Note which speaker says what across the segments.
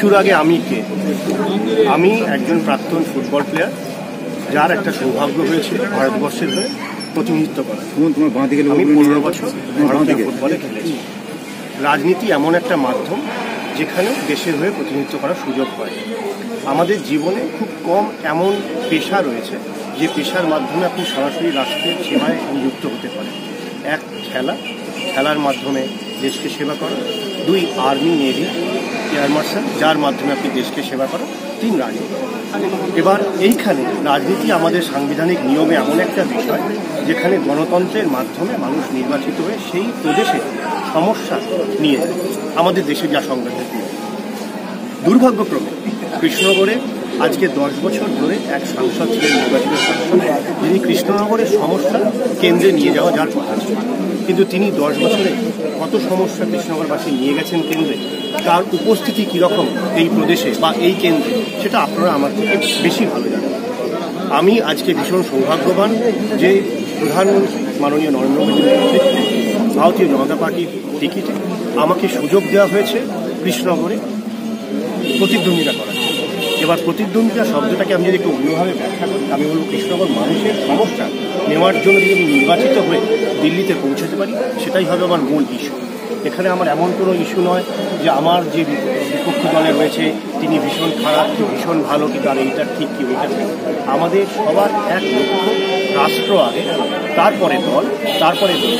Speaker 1: কিছুর আগে আমি কে? আমি একজন প্রাক্তন ফুটবল প্লেয়ার যার একটা সৌভাগ্য হয়েছিল ভারতবর্ষের হয়ে প্রতিনিধিত্ব করা।
Speaker 2: তোমার তোমার বাঁ দিকে
Speaker 1: আমি পনেরো বছর ভারতীয় ফুটবলে খেলেছি। রাজনীতি এমন একটা মাধ্যম যেখানে দেশের হয়ে প্রতিনিধিত্ব করার সুযোগ হয়। আমাদের জীবনে খুব কম এমন পেশা রয়েছে যে পেশার মাধ্যমে আপনি সরাসরি রাষ্ট্রের সেবায় নিযুক্ত হতে পারেন। এক খেলা খেলার মাধ্যমে দেশকে সেবা করা। দুই আর্মি, নেভি, এয়ার মার্শাল, যার মাধ্যমে আপনি দেশকে সেবা করেন তিন রাজনীতি। এবার এইখানে রাজনীতি আমাদের সাংবিধানিক নিয়মে এমন একটা বিষয়, যেখানে গণতন্ত্রের মাধ্যমে মানুষ নির্বাচিত হয়ে সেই প্রদেশে সমস্যা নিয়ে আমাদের দেশে যা নিয়ম দুর্ভাগ্যক্রমে কৃষ্ণনগরে আজকে দশ বছর ধরে এক সাংসদ ছিলেন নির্বাচিত সাংসদ। যিনি কৃষ্ণনগরের সমস্যা কেন্দ্রে নিয়ে যাওয়া যার কথা ছিল। কিন্তু তিনি দশ বছরে কত সমস্যা কৃষ্ণনগরবাসী নিয়ে গেছেন কেন্দ্রে? তার উপস্থিতি কীরকম এই প্রদেশে বা এই কেন্দ্রে? সেটা আপনারা আমার থেকে বেশি ভালো জানেন। আমি আজকে ভীষণ সৌভাগ্যবান যে প্রধানমন্ত্রী মাননীয় নরেন্দ্র মোদীর নেতৃত্বে ভারতীয় জনতা পার্টির টিকিটে আমাকে সুযোগ দেওয়া হয়েছে কৃষ্ণনগরে প্রতিদ্বন্দ্বিতা করার। এবার প্রতিদ্বন্দ্বিতা শব্দটাকে আমি যদি একটু অন্যভাবে ব্যাখ্যা করি, আমি বলব কৃষ্ণনগর মানুষের সমস্যা নেওয়ার জন্য যদি আমি নির্বাচিত হয়ে দিল্লিতে পৌঁছাতে পারি, সেটাই হবে আমার মূল ইস্যু এখানে আমার এমন কোনো ইস্যু নয় যে আমার যে বিপক্ষ দলে রয়েছে, তিনি ভীষণ খারাপ কি ভীষণ ভালো কি তার এইটা ঠিক কি, ওইটা ঠিক আমাদের সবার এক লক্ষ্য, রাষ্ট্র আগে, তারপরে দল তারপরে দল।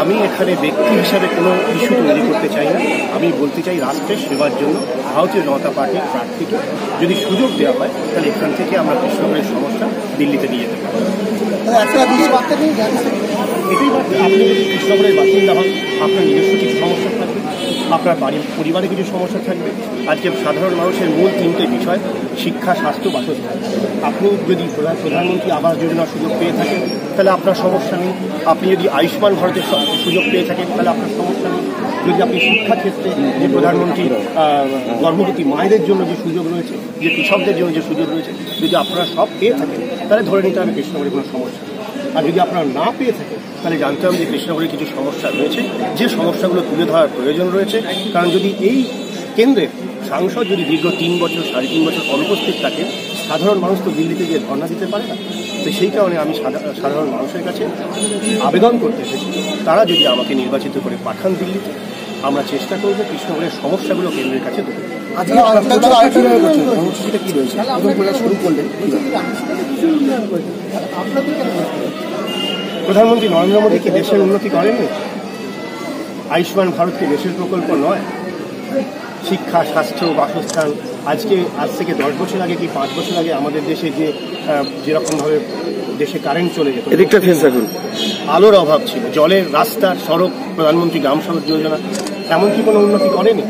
Speaker 1: আমি এখানে ব্যক্তি হিসাবে কোনো ইস্যু তৈরি করতে চাই না। আমি বলতে চাই রাষ্ট্রের সেবার জন্য ভারতীয় জনতা পার্টির প্রার্থীকে যদি সুযোগ দেওয়া হয় তাহলে এখান থেকে আমরা কৃষ্ণনগরের সমস্যা দিল্লিতে নিয়ে যেতে পারি এটাই আপনি যদি কৃষ্ণগড়ের বাসিন্দা হন আপনার নিজস্ব কিছু সমস্যা থাকবে। আপনার বাড়ির পরিবারে কিছু সমস্যা থাকবে? আজকে সাধারণ মানুষের মূল তিনটে বিষয়, শিক্ষা, স্বাস্থ্য, বাসস্থান। আপনি যদি প্রধান প্রধানমন্ত্রী আবাস যোজনার সুযোগ পেয়ে থাকেন, তাহলে আপনার সমস্যা নেই। আপনি যদি আয়ুষ্মান ভারতের সুযোগ পেয়ে থাকেন, তাহলে আপনার সমস্যা নেই। যদি আপনি শিক্ষা ক্ষেত্রে যে প্রধানমন্ত্রী গর্ভবতী মায়েদের জন্য যে সুযোগ রয়েছে, যে কৃষকদের জন্য যে সুযোগ রয়েছে, যদি আপনারা সব পেয়ে থাকেন, তাহলে ধরে নিতে হবে কৃষ্ণনগরে কোনো সমস্যা আর যদি আপনারা না পেয়ে থাকেন, তাহলে জানতে হবে যে কৃষ্ণনগরে কিছু সমস্যা রয়েছে। যে সমস্যাগুলো তুলে ধরার প্রয়োজন রয়েছে, কারণ যদি এই কেন্দ্রে সাংসদ যদি দীর্ঘ তিন বছর, সাড়ে তিন বছর অনুপস্থিত থাকেন, সাধারণ মানুষ তো দিল্লিতে গিয়ে ধর্ণা দিতে পারে না। তো সেই কারণে আমি সাধা- সাধারণ মানুষের কাছে আবেদন করতে এসেছি, তারা যদি আমাকে নির্বাচিত করে পাঠান দিল্লিতে আমরা চেষ্টা করব কৃষ্ণনগরের সমস্যাগুলো কেন্দ্রের কাছে
Speaker 3: আজকে কর্মসূচিটা কি রয়েছে? শুরু করলেন
Speaker 1: প্রধানমন্ত্রী নরেন্দ্র মোদী কি দেশের উন্নতি করেননি আয়ুষ্মান ভারত কি দেশের প্রকল্প নয়? শিক্ষা স্বাস্থ্য বাসস্থান আজকে আজ থেকে দশ বছর আগে কি পাঁচ বছর আগে আমাদের দেশে যে যেরকমভাবে দেশে কারেন্ট চলে যেত।
Speaker 4: এদিকটা ফেস রাখুন
Speaker 1: আলোর অভাব ছিল। জলের রাস্তা সড়ক প্রধানমন্ত্রী গ্রাম সড়ক যোজনা এমন কি কোনো উন্নতি করেনি।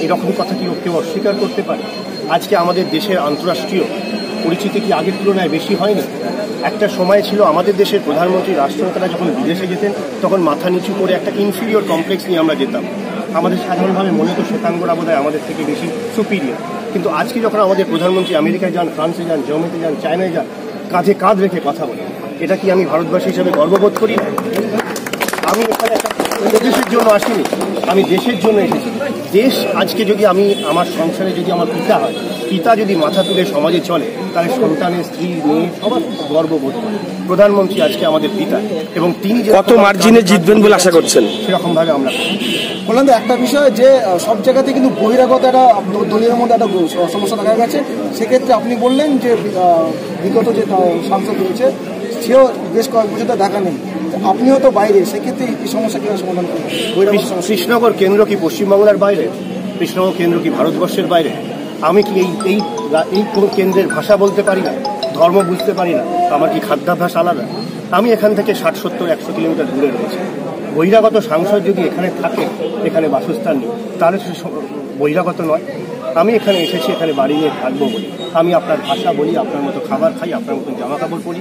Speaker 1: এরকম কথা কি কেউ অস্বীকার করতে পারে? আজকে আমাদের দেশের আন্তঃরাষ্ট্রীয় পরিচিতি কি আগের তুলনায় বেশি হয়নি? একটা সময় ছিল আমাদের দেশের প্রধানমন্ত্রী রাষ্ট্রনেতারা যখন বিদেশে যেতেন তখন মাথা নিচু করে একটা ইনফিরিয়র কমপ্লেক্স নিয়ে আমরা যেতাম। আমাদের সাধারণভাবে মনে তো শ্বেতাঙ্গরা বোধহয় আমাদের থেকে বেশি সুপিরিয়র কিন্তু আজকে যখন আমাদের প্রধানমন্ত্রী আমেরিকায় যান ফ্রান্সে যান জার্মানিতে যান চায়নায় যান কাঁধে কাঁধ রেখে কথা বলি। এটা কি আমি ভারতবাসী হিসেবে গর্ববোধ করি? আমি এখানে একটা জন্য আসিনি আমি দেশের জন্য এসেছি। দেশ আজকে যদি আমি আমার সংসারে যদি আমার পিতা হয় পিতা যদি মাথা তুলে সমাজে চলে তাহলে সন্তানের স্ত্রী মেয়ে সবার গর্ববোধ করে। প্রধানমন্ত্রী আজকে আমাদের পিতা এবং তিনি যে
Speaker 4: কত মার্জিনে জিতবেন বলে আশা করছেন?
Speaker 1: সেরকম ভাবে আমরা
Speaker 3: বললাম তো একটা বিষয় যে সব জায়গাতে কিন্তু বহিরাগত একটা দলীয় মধ্যে একটা সমস্যা দেখা গেছে। সেক্ষেত্রে আপনি বললেন যে বিগত যে সাংসদ রয়েছে সেও বেশ কয়েক বছর দেখা নেই। আপনিও তো বাইরে সেক্ষেত্রে এই সমস্যা কীভাবে সমাধান করবেন?
Speaker 1: কৃষ্ণনগর কেন্দ্র কি পশ্চিমবাংলার বাইরে? কৃষ্ণনগর কেন্দ্র কি ভারতবর্ষের বাইরে? আমি কি এই এই এই কোন কেন্দ্রের ভাষা বলতে পারি না? ধর্ম বুঝতে পারি না? আমার কি খাদ্যাভ্যাস আলাদা? আমি এখান থেকে ষাট সত্তর একশো কিলোমিটার দূরে রয়েছি। বহিরাগত সাংসদ যদি এখানে থাকে এখানে বাসস্থান নেই তাহলে সে বহিরাগত নয়। আমি এখানে এসেছি, এখানে বাড়ি নিয়ে থাকব বলি। আমি আপনার ভাষা বলি, আপনার মতো খাবার খাই, আপনার মতো জামা কাপড় পরি।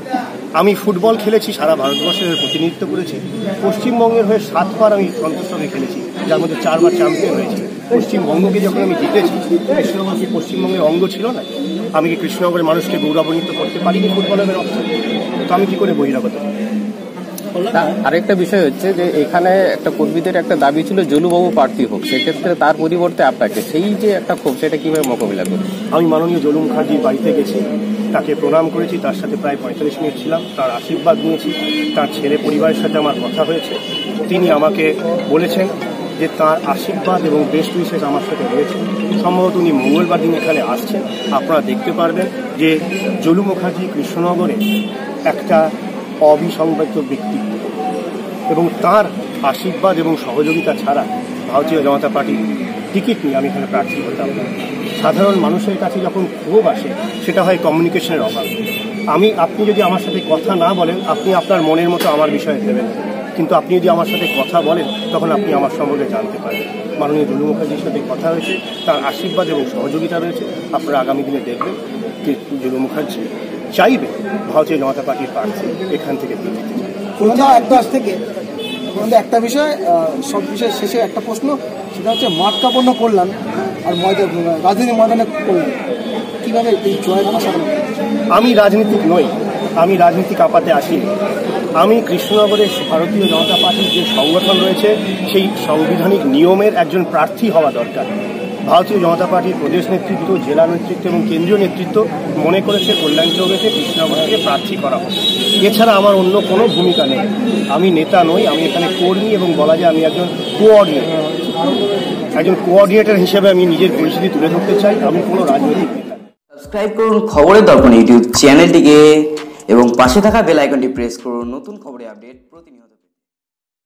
Speaker 1: আমি ফুটবল খেলেছি, সারা ভারতবর্ষের প্রতিনিধিত্ব করেছি। পশ্চিমবঙ্গের হয়ে সাতবার আমি সন্তোষে খেলেছি, যার মধ্যে চারবার চ্যাম্পিয়ন হয়েছি। পশ্চিমবঙ্গকে যখন আমি জিতেছি, কৃষ্ণনগর কি পশ্চিমবঙ্গের অঙ্গ ছিল না? আমি কি কৃষ্ণনগরের মানুষকে গৌরবান্বিত করতে পারিনি ফুটবলের অর্থে তো আমি কি করে বহিরাগত?
Speaker 2: আরেকটা বিষয় হচ্ছে যে এখানে একটা কর্মীদের একটা দাবি ছিল জলুবাবু প্রার্থী হোক। সেক্ষেত্রে তার পরিবর্তে আপনাকে সেই যে একটা ক্ষোভ সেটা কীভাবে মোকাবিলা করবে?
Speaker 1: আমি মাননীয় জলু মুখার্জির বাড়িতে গেছি তাকে প্রণাম করেছি তার সাথে প্রায় পঁয়তাল্লিশ মিনিট ছিলাম তার আশীর্বাদ নিয়েছি তার ছেলে পরিবারের সাথে আমার কথা হয়েছে তিনি আমাকে বলেছেন যে তার আশীর্বাদ এবং বেস্ট উইশেস আমার সাথে রয়েছে। সম্ভবত উনি মঙ্গলবার দিন এখানে আসছেন আপনারা দেখতে পারবেন যে জলু মুখার্জি কৃষ্ণনগরে একটা অবিসংবাদিত ব্যক্তিত্ব। এবং তার আশীর্বাদ এবং সহযোগিতা ছাড়া ভারতীয় জনতা পার্টির টিকিট নিয়ে আমি এখানে প্রার্থী হতাম। সাধারণ মানুষের কাছে যখন ক্ষোভ আসে, সেটা হয় কমিউনিকেশনের অভাব। আমি, আপনি যদি আমার সাথে কথা না বলেন, আপনি আপনার মনের মতো আমার বিষয়ে ভেবেন কিন্তু আপনি যদি আমার সাথে কথা বলেন, তখন আপনি আমার সম্বন্ধে জানতে পারেন। মাননীয় দুলু মুখার্জির সাথে কথা হয়েছে, তার আশীর্বাদ এবং সহযোগিতা রয়েছে। আপনারা আগামী দিনে দেখবেন যে জুলু মুখার্জি চাইবে ভারতীয় জনতা পার্টির প্রার্থী এখান থেকে।
Speaker 3: পুরোনো একটা থেকে। একটা বিষয় সব বিষয় শেষে একটা প্রশ্ন সেটা হচ্ছে মাঠ কাপড় কল্যাণ আর ময়দান রাজনীতি ময়দানে কল্যাণ কীভাবে এই জয়ের আশা
Speaker 1: আমি রাজনীতিক নই আমি রাজনীতি কাঁপাতে আসিনি। আমি কৃষ্ণনগরের ভারতীয় জনতা পার্টির যে সংগঠন রয়েছে সেই সাংবিধানিক নিয়মের একজন প্রার্থী হওয়া দরকার। ভারতীয় জনতা পার্টির প্রদেশ নেতৃত্ব, জেলা নেতৃত্ব এবং কেন্দ্রীয় নেতৃত্ব মনে করেছে কল্যাণ চৌধুরীকে কৃষ্ণনগরকে প্রার্থী করা হবে এছাড়া আমার অন্য কোনো ভূমিকা নেই। আমি নেতা নই, আমি এখানে কর্মী এবং বলা যায় আমি একজন কোঅর্ডিনেটর একজন কোঅর্ডিনেটর হিসেবে আমি নিজের পরিস্থিতি তুলে ধরতে চাই। আমি কোনো রাজনৈতিক।
Speaker 5: সাবস্ক্রাইব করুন খবরের দর্পণ ইউটিউব চ্যানেলটিকে এবং পাশে থাকা বেল আইকনটি প্রেস করুন। নতুন খবরের আপডেট প্রতিনিয়ত।